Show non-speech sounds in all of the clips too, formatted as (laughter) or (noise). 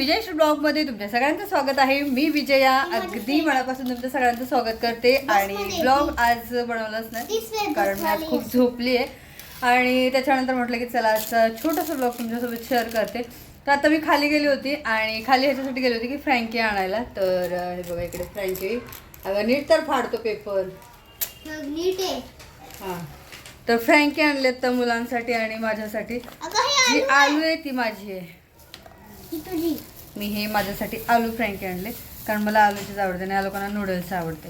विजय ब्लॉगमध्ये तुमच्या सगळ्यांचं स्वागत आहे. मी विजया अगदी मनापासून तुमचं सगळ्यांचं स्वागत करते. आणि ब्लॉग आज बनवलाच नाही कारण मी आज खूप झोपली आहे. आणि त्याच्यानंतर म्हटलं की चला आजचा छोटासा ब्लॉग तुमच्यासोबत शेअर करते. तर आता मी खाली गेली होती आणि खाली ह्याच्यासाठी गेली होती की फ्रँकी आणायला. तर हे बघा इकडे फ्रँकी. अगं नीट तर फाडतो पेपर नीट आहे. हां. तर फ्रँकी आणलेत तर मुलांसाठी आणि माझ्यासाठी. जी आलू आहे. ती माझी आहे. मी हे माझ्यासाठी आलू फ्रँकी आणले. कारण मला आलूचीच आवडते आणि या लोकांना नूडल्स आवडते.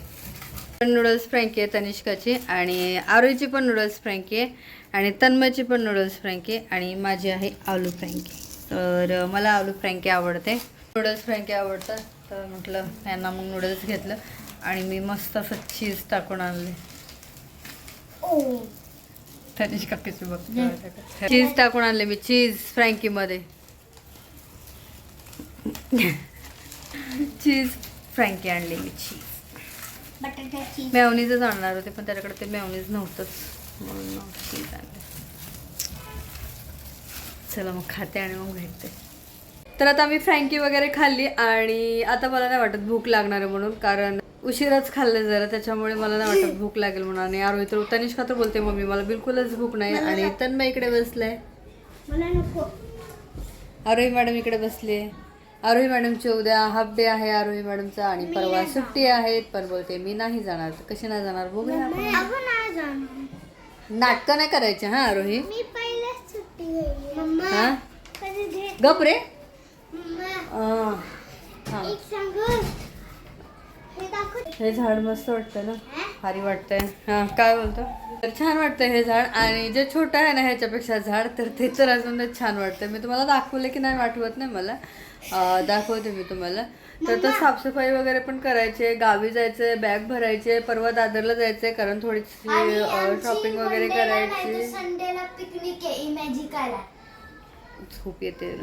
पण नूडल्स फ्रँकी आहे तनिष्काची आणि आरोहीची पण नूडल्स फ्रँकी आहे आणि तन्मयची पण नूडल्स फ्रँकी आहे आणि माझी आहे आलू फ्रँकी. तर मला आलू फ्रँकी आवडते. नूडल्स फ्रँकी आवडतात तर म्हटलं यांना मग नूडल्स घेतलं आणि मी मस्त असं चीज टाकून आणले. ओ तनिष्का कशी बघ चीज टाकून आणले मी चीज फ्रँकीमध्ये. चीज फ्रँकी आणली मी चीज मेवनीजच आणणार होते पण त्याच्याकडे ते मेवनीज नव्हतंच. म्हणून चीज आणलं. चला मग खाते आणि मग भेटते. तर आता मी फ्रँकी वगैरे खाल्ली आणि आता मला नाही वाटत भूक लागणार आहे म्हणून कारण उशिराच खाल्लं जरा त्याच्यामुळे मला नाही वाटत भूक लागेल म्हणून. आणि आरोही तर तनिष्का तर बोलते मम्मी मला बिलकुलच भूक नाही. आणि तन्मय इकडे बसलाय. आरोही मॅडम इकडे बसले आरोही मॅडमचे उद्या हाफ डे आहे आरोही मॅडमचा आणि परवा सुट्टी आहेत पण बोलते मी नाही जाणार. कशी नाही जाणार? बघूया नाटकं नाही करायचे हा आरोही? हा? गप रे. हा. हे झाड मस्त वाटतं ना? भारी वाटतंय. हा काय बोलतो? तर छान वाटतंय हे झाड. आणि जे छोटं आहे ना ह्याच्यापेक्षा झाड तर ते तर अजूनच छान वाटतंय. मी तुम्हाला दाखवलं की नाही आठवत नाही मला. दाखवते मी तुम्हाला. तर तर साफसफाई वगैरे पण करायचे गावी जायचंय बॅग भरायचे परवा दादरला जायचंय कारण थोडीशी शॉपिंग वगैरे करायची. संडेला पिकनिक आहे इमॅजिकाला झोप येते.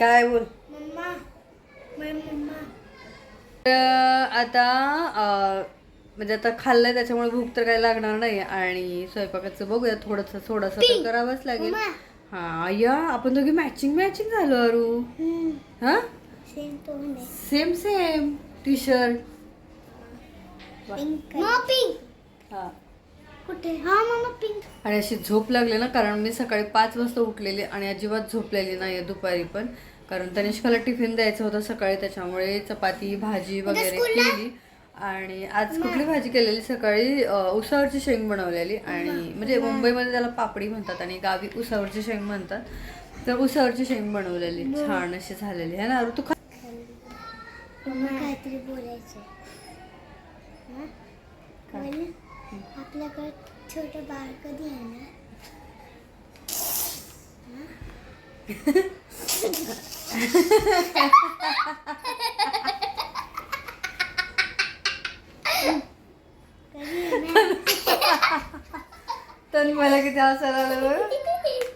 काय बोल मम्मा मम्मा तर आता म्हणजे आता खाल्लंय त्याच्यामुळे भूक तर काही लागणार नाही आणि स्वयंपाकाचं बघूया. थोडंसं थोडंसं तर करावंच लागेल. हा या आपण दोघी मॅचिंग मॅचिंग झालो अरू. हा? Same same same T shirt हा. कुठे? हा पिंक आणि अशी झोप लागली ना कारण मी सकाळी पाच वाजता उठलेली आणि अजिबात झोपलेली नाही दुपारी पण. कारण तनिष्काला टिफिन द्यायचं होतं सकाळी त्याच्यामुळे चपाती भाजी वगैरे केली. आणि आज कुठली भाजी केलेली? सकाळी उसावरची शेंग बनवलेली. आणि म्हणजे मुंबईमध्ये त्याला पापडी म्हणतात आणि गावी उसावरची शेंग म्हणतात. तर उसावरची शेंग बनवलेली. छान अशी झालेली. आहे ना अरू तू खा काहीतरी बोलायचं? बोल. आपल्याकडे छोटं बाळ कधी कधी येणार (laughs) तर मला किती हसायला आलं बरं.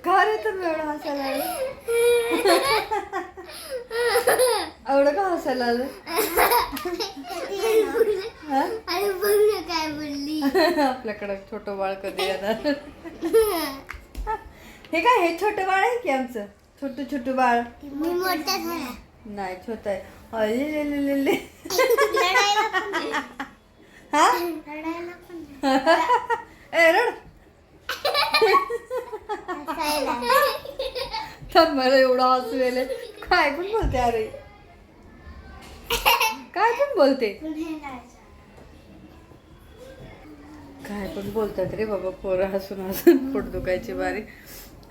का रे एवढं हसायला आलं एवढं का हसायला आलं काय बोलली आपल्याकडं छोटं बाळ कधी येणार? हे काय हे छोटं बाळ आहे की आमचं? छोटं छोटं बाळ मी मोठा झाला नाही छोटं आहे. रडायला पण नाही. हा रडायला पण नाही. (laughs) ए रड हसायला. थांब मला एवढं हसू येले काय पण बोलते अरे काय पण बोलते. काय पण बोलतात रे बाबा पोरं हसून हसून पोट दुखायची बारी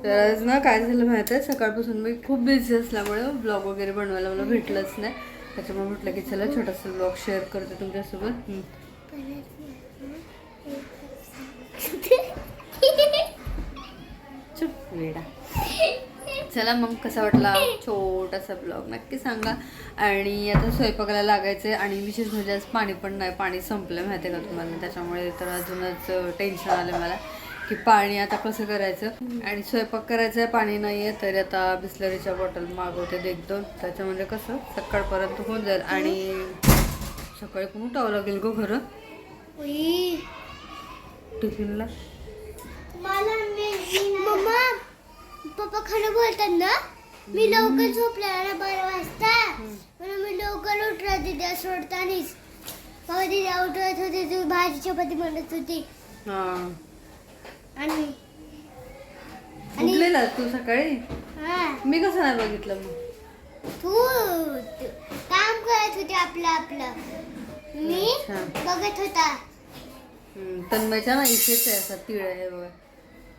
तर आज ना काय झालं माहिती आहे? सकाळपासून मी खूप बिझी असल्यामुळे ब्लॉग वगैरे बनवायला मला भेटलंच नाही. त्याच्यामुळे म्हटलं की चला छोटासा ब्लॉग शेअर करते तुमच्यासोबत. चुप वेडा. चला मग कसा वाटला छोटासा ब्लॉग नक्की सांगा. आणि आता स्वयंपाकाला लागायचं आहे आणि विशेष म्हणजे आज पाणी पण नाही. पाणी संपलं माहिती आहे का तुम्हाला? त्याच्यामुळे तर अजूनच टेन्शन आलं मला. की पाणी आता कसं करायचं? आणि स्वयंपाक करायचं आहे पाणी नाही आहे तरी आता बिस्लरीच्या बॉटल मागवते एक दोन. त्याच्यामध्ये कसं सकाळपर्यंत होऊन जाईल. आणि सकाळी पण उठावं लागेल गो उई. टिफिनला? मला मी- मम्मा पप्पा खरं बोलतात ना? मी लवकर झोपले ना बारा वाजता. म्हणून मी लवकर उठला तिथे सोडतानीच. मग तिथे उठवत होती तू भाजी चपाती बनत होती. हा. आणि उठलेला तू सकाळी? हा. मी कसं नाही बघितलं मग? तू तू काम करत होती आपलं आपलं. मी अच्छा. बघत होता. हम्म, तन्मयच्या ना इथेच आहे असा तिळ आहे बघा.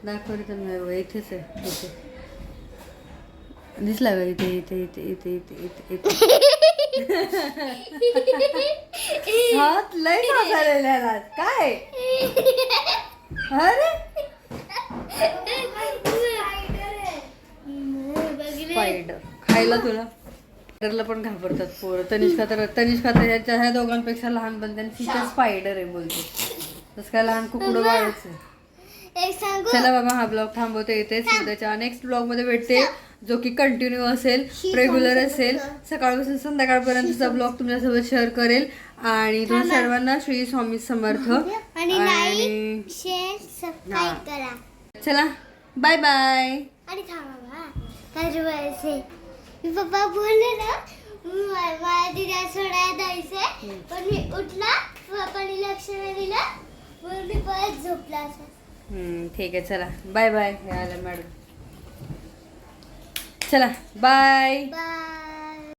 दाखव रे तन्मय बघा इथेच आहे इथे. दिसला का इथे इथे इथे इथे इथे इथे इथे? हात लय झालेले काय? (laughs) अरे! स्पायडर. खायला तुला? स्पायडरला पण घाबरतात पोरं. तनिष्का तर तनिष्का तर ह्याच्या ह्या दोघांपेक्षा लहान पण त्यांनी तिथं स्पायडर आहे बोलते तसं काय लहान कुकडं वाढायचं चला बाबा हा ब्लॉग थांबवते येते उद्याच्या नेक्स्ट ब्लॉगमध्ये भेटते. जो की कंटिन्यू असेल रेग्युलर असेल. सकाळपासून संध्याकाळपर्यंतचा ब्लॉग तुमच्यासोबत शेअर करेल. आणि तुम्हा सर्वांना श्री स्वामी समर्थ. आणि चला बाय बाय आणि थांबा मी पप्पा बोलले ना म- मला तिला सोडायला जायचंय. पण मी उठला पप्पानी लक्ष नाही दिलं. म्हणून मी परत झोपला असं ठीक आहे चला. बाय बाय आलं मॅडम. चला बाय बाय